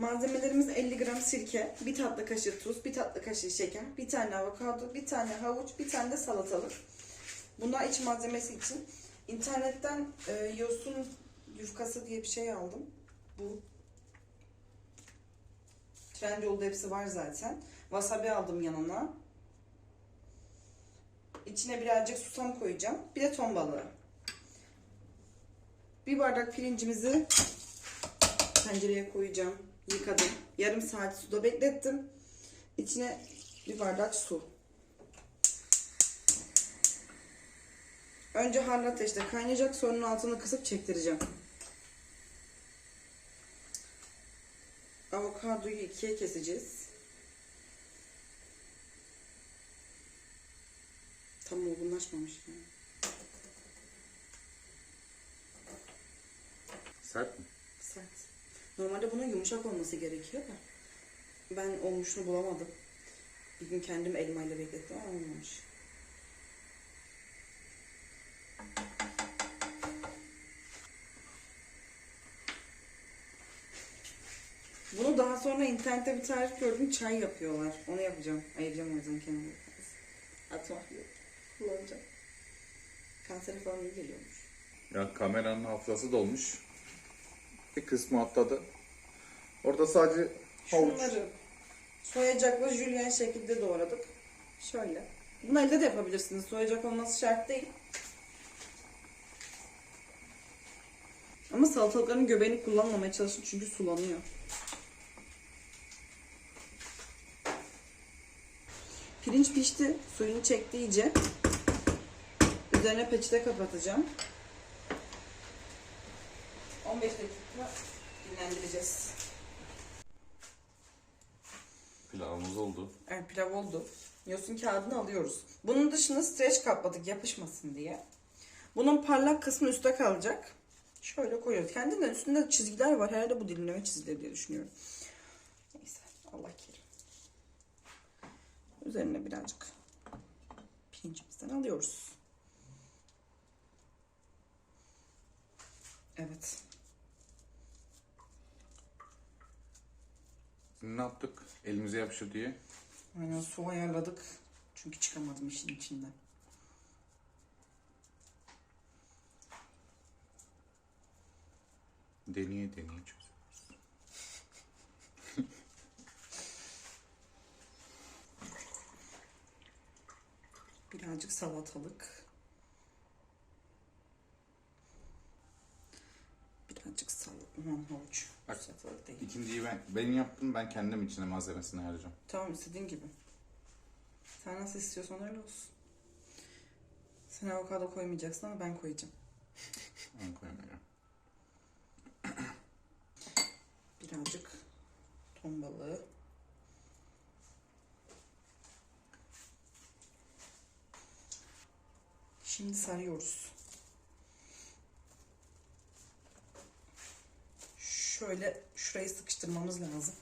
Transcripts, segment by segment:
Malzemelerimiz 50 gram sirke, bir tatlı kaşığı tuz, bir tatlı kaşığı şeker, bir tane avokado, bir tane havuç, bir tane de salatalık. Bunlar iç malzemesi için. İnternetten e, yosun yufkası diye bir şey aldım. Bu Trendyol'da hepsi var zaten. Wasabi aldım yanına. İçine birazcık susam koyacağım. Bir de ton balığı. Bir bardak pirincimizi tencereye koyacağım. Yıkadım. Yarım saat suda beklettim. İçine bir bardak su. Önce harlı ateşte kaynayacak. Sonra altını kısıp çektireceğim. Avokadoyu ikiye keseceğiz. Tam olgunlaşmamış yani. Sert mi? Sert. Normalde bunun yumuşak olması gerekiyor da. Ben olmuşunu bulamadım. Bir gün kendim elmayla beklettim ama olmamış. Bunu daha sonra internette bir tarif gördüm. Çay yapıyorlar. Onu yapacağım. Ayıracağım o yüzden kenara. Atmak yok. Kullanacağım. Kansere falan iyi geliyormuş. Ya kameranın hafızası dolmuş. Bir kısmı atladı. Orada sadece havuç. Şunları soyacakla jülyen şekilde doğradık. Şöyle. Bunu elde de yapabilirsiniz. Soyacak olması şart değil. Ama salatalıkların göbeğini kullanmamaya çalışın çünkü sulanıyor. Pirinç pişti. Suyunu çekti iyice. Üzerine peçete kapatacağım. 15 dakika dinlendireceğiz. Pilavımız oldu. Evet pilav oldu. Yosun kağıdını alıyoruz. Bunun dışını streç kapladık yapışmasın diye. Bunun parlak kısmı üstte kalacak. Şöyle koyuyoruz. Kendinden üstünde çizgiler var. Herhalde bu dilimleme çizgileri diye düşünüyorum. Neyse. Allah kerim. Üzerine birazcık pirincimizden alıyoruz. Evet. Ne yaptık? Elimize yapışır diye. Aynen su ayarladık. Çünkü çıkamadım işin içinden. Deneye deneye çözüyoruz. Birazcık salatalık. Salatalık. Aman havuç. Bak. Değil. İkinciyi ben, benim yaptım ben kendim içine malzemesini ayıracağım. Tamam istediğin gibi. Sen nasıl istiyorsan öyle olsun. Sen avokado koymayacaksın ama ben koyacağım. Ben koymuyorum. Birazcık ton balığı. Şimdi sarıyoruz. Şöyle şurayı sıkıştırmamız lazım.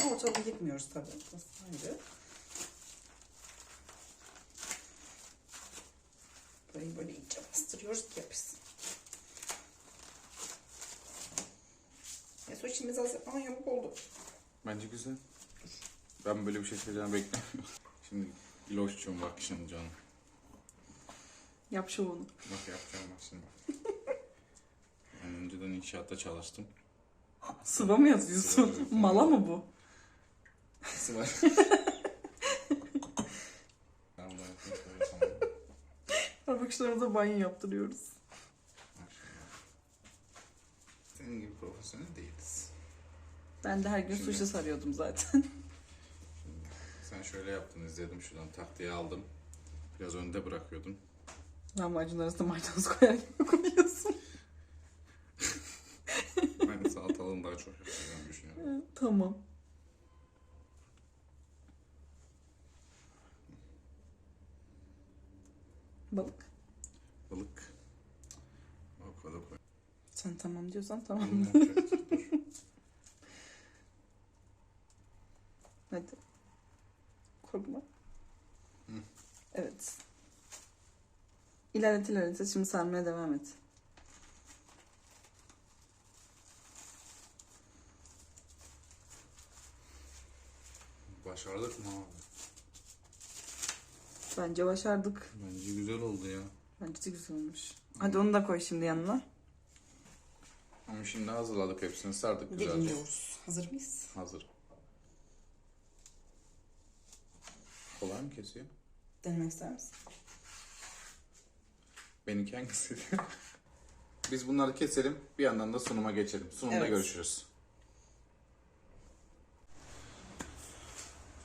Ama ortalığı gitmiyoruz tabii. Burayı böyle iyice bastırıyoruz ki yapışsın. Ya su içimiz az. Aa yamuk oldu. Bence güzel. Ben böyle bir şey söyleyeceğini beklemiyorum. Şimdi loşçum bak şimdi canım. Yap şovunu. Bak yapacağım bak şimdi bak. Ben önceden inşaatta çalıştım. Sıva mı yazıyorsun? Sıva. Mala mı bu? Sıva. ben. Parmaklarımıza banyo yaptırıyoruz. Senin gibi profesyonel değiliz. Ben de her gün Şimdi- sarıyordum zaten. Sen şöyle yaptın izledim şuradan tahtaya aldım. Biraz önde bırakıyordun. Lahmacun arasında maydanoz koyar gibi koyuyorsun. Ben salatalığını daha çok yapacağını düşünüyorum. tamam. Balık. Balık. Avokado koy. Sen tamam diyorsan tamam. Hadi. Korkma. Evet. İlerlet ilerlet. Şimdi sarmaya devam et. Başardık mı abi? Bence başardık. Bence güzel oldu ya. Bence de güzel olmuş. Hadi onu da koy şimdi yanına. Ama şimdi hazırladık hepsini sardık güzelce. Dilimliyoruz. Hazır mıyız? Hazır. Kolay mı kesiyor? Denemek ister misin? Benimki hangisi? Biz bunları keselim. Bir yandan da sunuma geçelim. Sunumda Evet. görüşürüz.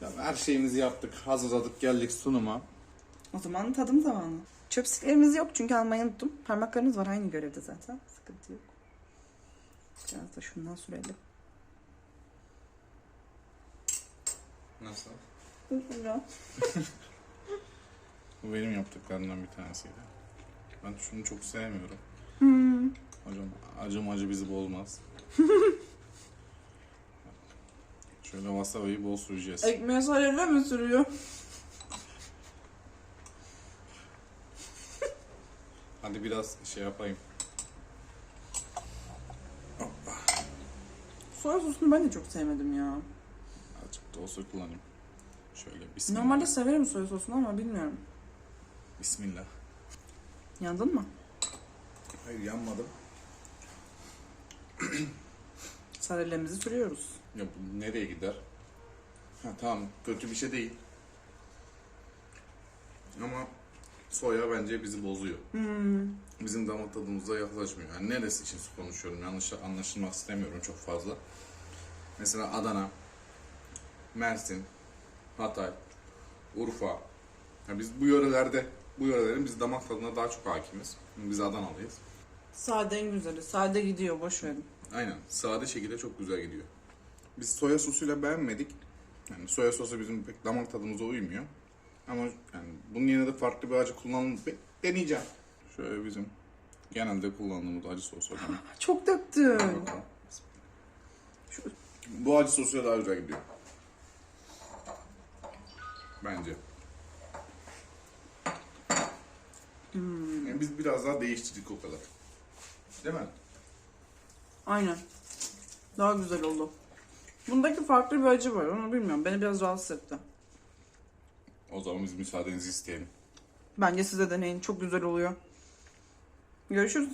Ya her şeyimizi yaptık. Hazırladık. Geldik sunuma. O zaman tadım zamanı. Chopsticklerimiz yok çünkü almayı unuttum. Parmaklarınız var aynı görevde zaten. Sıkıntı yok. Biraz da şundan sürelim. Nasıl? Güzel. Bu benim yaptıklarımdan bir tanesiydi. Ben şunu çok sevmiyorum. Hocam acım acı bizi bozmaz. Şöyle wasabi'yi bol süreceğiz. Ekmeğe sarıyla mi sürüyor? Hadi biraz şey yapayım. Soya sosunu ben de çok sevmedim ya. Azıcık da olsa kullanayım. Şöyle bismillah. Normalde severim soya sosunu ama bilmiyorum. Bismillah. Yandın mı? Hayır yanmadım. Sarellemizi sürüyoruz. Ya bu nereye gider? Ha tamam kötü bir şey değil. Ama soya bence bizi bozuyor. Bizim damak tadımıza yaklaşmıyor. Yani neresi için konuşuyorum yanlış anlaşılmak istemiyorum çok fazla. Mesela Adana, Mersin, Hatay, Urfa. Ya biz bu yörelerde, bu yörelerin biz damak tadına daha çok hakimiz. Biz Adanalıyız. Sade en güzeli. Sade gidiyor boş verin. Aynen. Sade şekilde çok güzel gidiyor. Biz soya sosuyla beğenmedik. Yani soya sosu bizim pek damak tadımıza uymuyor. Ama yani bunun yerine de farklı bir acı kullanım bir deneyeceğim. Şöyle bizim genelde kullandığımız acı sosu. Çok. Bakalım. Bu acı sosuyla daha güzel gidiyor. Bence. Yani biz biraz daha değiştirdik o kadar. Değil mi? Aynen. Daha güzel oldu. Bundaki farklı bir acı var. Onu bilmiyorum. Beni biraz rahatsız etti. O zaman biz müsaadenizi isteyelim. Bence size deneyin. Çok güzel oluyor. Görüşürüz.